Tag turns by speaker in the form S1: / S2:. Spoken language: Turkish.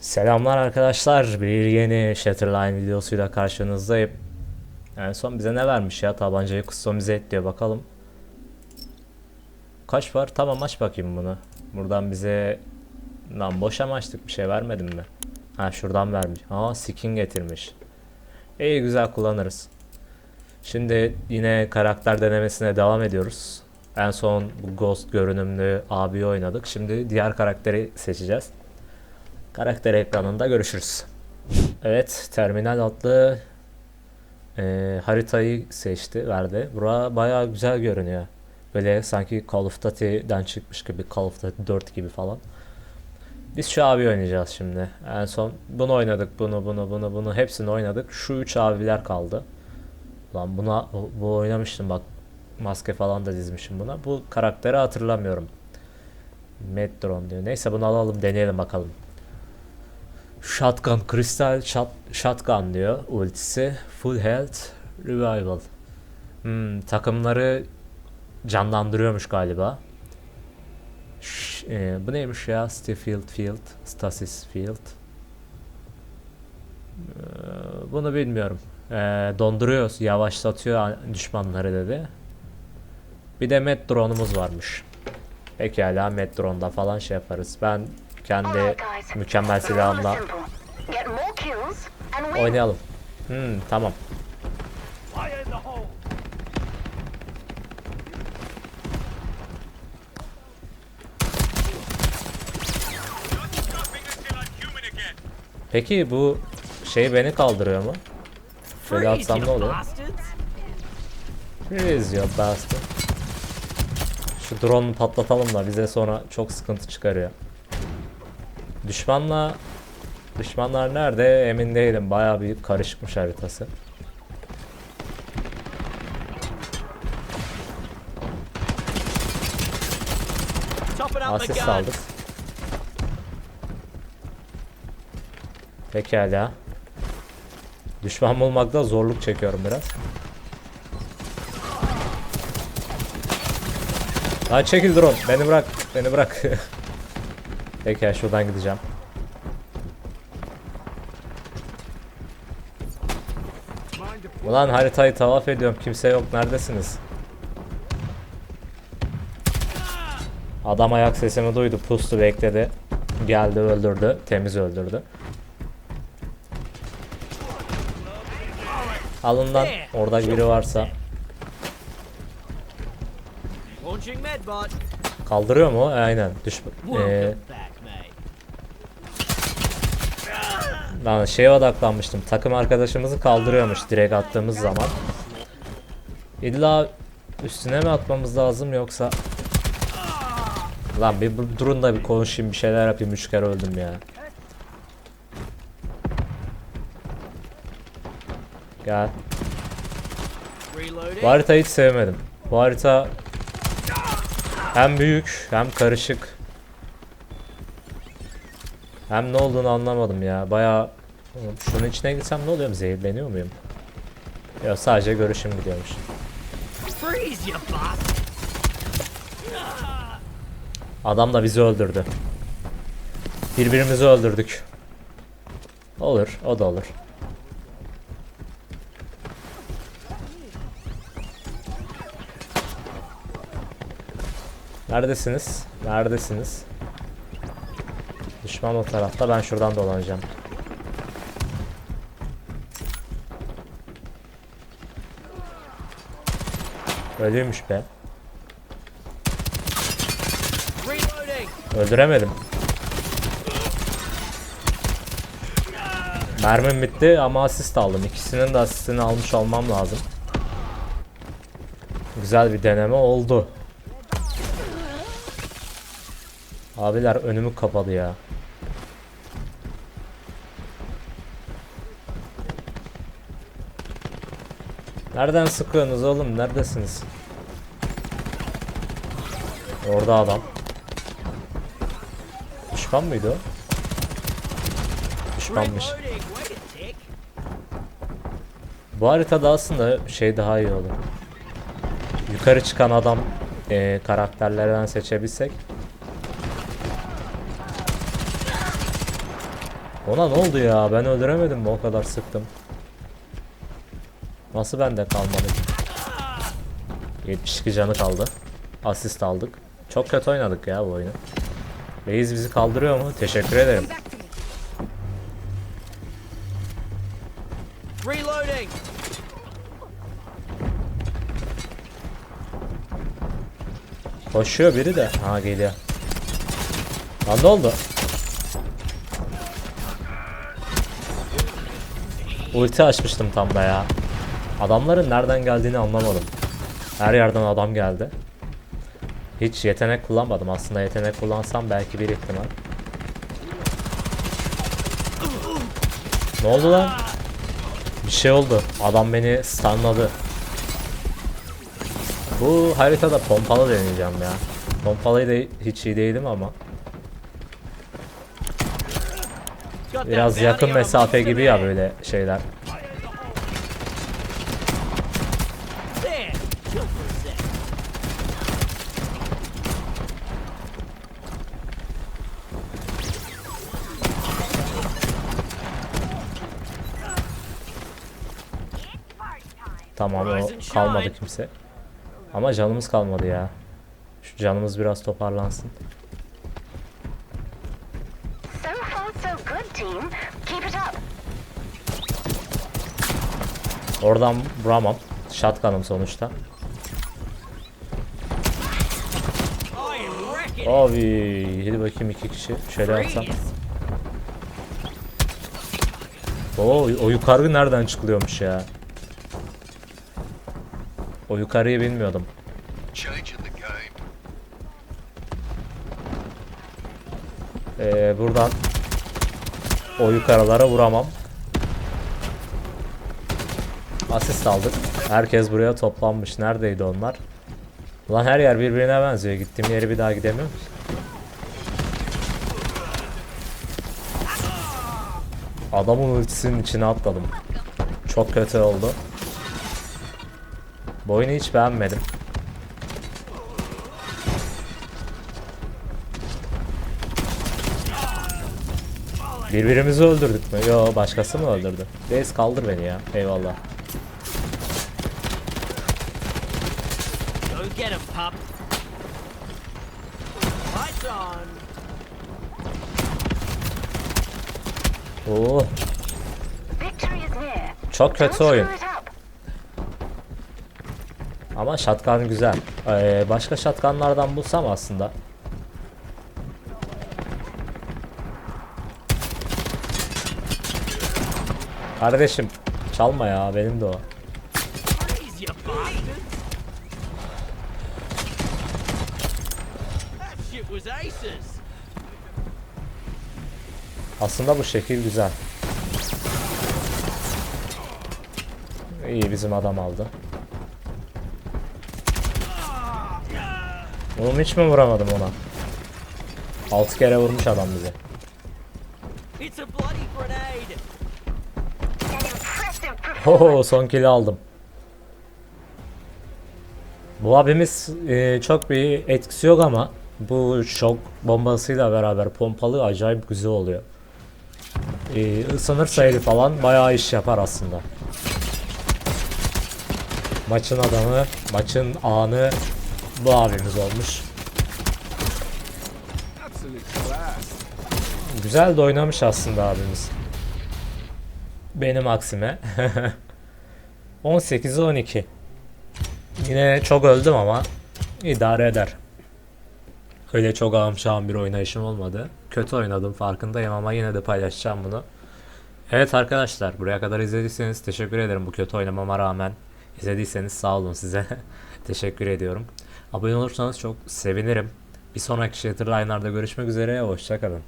S1: Selamlar arkadaşlar. Bir yeni Shatterline videosuyla karşınızdayım. En son bize ne vermiş ya? Tabancayı kustomize et diyor. Bakalım. Kaç var? Tamam aç bakayım bunu. Buradan bize... Lan boşa mı açtık bir şey vermedin mi? Ha şuradan vermiş. Aa skin getirmiş. İyi güzel kullanırız. Şimdi yine karakter denemesine devam ediyoruz. En son Ghost görünümlü abi oynadık. Şimdi diğer karakteri seçeceğiz. Karakter ekranında görüşürüz. Evet, Terminal adlı e, haritayı seçti, verdi. Bura bayağı güzel görünüyor. Böyle sanki Call of Duty'den çıkmış gibi, Call of Duty 4 gibi falan. Biz şu abi oynayacağız şimdi. En son bunu oynadık, bunu, bunu, bunu, bunu hepsini oynadık. Şu üç abiler kaldı. Lan buna bu, bu oynamıştım bak. Maske falan da dizmişim buna. Bu karakteri hatırlamıyorum. Metron diyor. Neyse bunu alalım deneyelim bakalım. Shotgun, kristal shot, shotgun diyor ultisi. Full health, revival. Hmm, takımları canlandırıyormuş galiba. Ş- e, bu neymiş ya? Stifield Field, Stasis Field. Ee, bunu bilmiyorum. Ee, donduruyor, yavaşlatıyor düşmanları dedi. Bir de Metron'umuz varmış. Pekala Metron'da falan şey yaparız. Ben kendi mükemmel silahımla oynayalım. Hmm, tamam. Peki bu şey beni kaldırıyor mu? Şöyle atsam ne
S2: bastards!
S1: Freeze your bastard. Şu drone'u patlatalım da bize sonra çok sıkıntı çıkarıyor. Düşmanla Düşmanlar nerede emin değilim. Bayağı bir karışıkmış haritası. Asist aldık. Pekala. Düşman bulmakta zorluk çekiyorum biraz. Lan çekil drone. Beni bırak. Beni bırak. Pekala şuradan gideceğim. Ulan haritayı tavaf ediyorum. Kimse yok. Neredesiniz? Adam ayak sesimi duydu. Pustu bekledi. Geldi öldürdü. Temiz öldürdü. Alından orada biri varsa kaldırıyor mu? Aynen. Düş ee, lan şeye odaklanmıştım. Takım arkadaşımızı kaldırıyormuş direkt attığımız zaman. İlla üstüne mi atmamız lazım yoksa Lan bir dur- durun da bir konuşayım bir şeyler yapayım üç kere öldüm ya. Gel. Bu haritayı hiç sevmedim. Bu harita hem büyük hem karışık. Hem ne olduğunu anlamadım ya. Bayağı Oğlum şunun içine gitsem ne oluyor? Zehirleniyor muyum? Ya sadece görüşüm gidiyormuş. Adam da bizi öldürdü. Birbirimizi öldürdük. Olur, o da olur. Neredesiniz? Neredesiniz? Düşman o tarafta. Ben şuradan dolanacağım. Ölüymüş be. Öldüremedim. Mermim bitti ama asist aldım. İkisinin de asistini almış olmam lazım. Güzel bir deneme oldu. Abiler önümü kapadı ya. Nereden sıkıyorsunuz oğlum? Neredesiniz? Orada adam. Düşman mıydı o? Düşmanmış. Bu haritada aslında şey daha iyi olur. Yukarı çıkan adam e, karakterlerden seçebilsek. Ona ne oldu ya? Ben öldüremedim mi? O kadar sıktım. Nasıl bende kalmadı? ki? 72 canı kaldı. Asist aldık. Çok kötü oynadık ya bu oyunu. Reis bizi kaldırıyor mu? Teşekkür ederim.
S2: Reloading.
S1: Koşuyor biri de. Ha geliyor. Lan ne oldu? Ulti açmıştım tam da ya. Adamların nereden geldiğini anlamadım. Her yerden adam geldi. Hiç yetenek kullanmadım. Aslında yetenek kullansam belki bir ihtimal. Ne oldu lan? Bir şey oldu. Adam beni stunladı. Bu haritada pompalı deneyeceğim ya. Pompalıyı da hiç iyi değilim ama. Biraz yakın mesafe gibi ya böyle şeyler. Tamam o kalmadı kimse. Ama canımız kalmadı ya. Şu canımız biraz toparlansın.
S3: So far, so good, team. Keep it up.
S1: Oradan vuramam. Shotgun'ım sonuçta. Abi hadi bakayım iki kişi. Şöyle yapsam. Oo o yukarı nereden çıkılıyormuş ya? O yukarıyı bilmiyordum. Ee, buradan o yukarılara vuramam. Asist aldık. Herkes buraya toplanmış. Neredeydi onlar? Ulan her yer birbirine benziyor. Gittiğim yeri bir daha gidemiyorum. Adamın ultisinin içine atladım. Çok kötü oldu. Bu oyunu hiç beğenmedim. Birbirimizi öldürdük mü? Yo başkası mı öldürdü? Reis kaldır beni ya. Eyvallah.
S2: Go get him, pup. Lights on.
S1: Oo, çok kötü oyun. Ama shotgun güzel. Ee, başka shotgunlardan bulsam aslında. Kardeşim çalma ya benim de o. Aslında bu şekil güzel. İyi bizim adam aldı. Oğlum hiç mi vuramadım ona? 6 kere vurmuş adam bize.
S2: It's a bloody grenade.
S3: An impressive performance.
S1: Ho son kill'i aldım. Bu abimiz e, çok bir etkisi yok ama bu şok bombasıyla beraber pompalı acayip güzel oluyor. E, ısınırsa eli falan bayağı iş yapar aslında. Maçın adamı, maçın anı bu abimiz olmuş. Güzel de oynamış aslında abimiz. Benim aksime. 18'e 12. Yine çok öldüm ama idare eder. Öyle çok ağım şahım bir oynayışım olmadı. Kötü oynadım farkındayım ama yine de paylaşacağım bunu. Evet arkadaşlar buraya kadar izlediyseniz teşekkür ederim bu kötü oynamama rağmen. İzlediyseniz sağ olun size. teşekkür ediyorum. Abone olursanız çok sevinirim. Bir sonraki Shattered Line'larda görüşmek üzere. Hoşçakalın.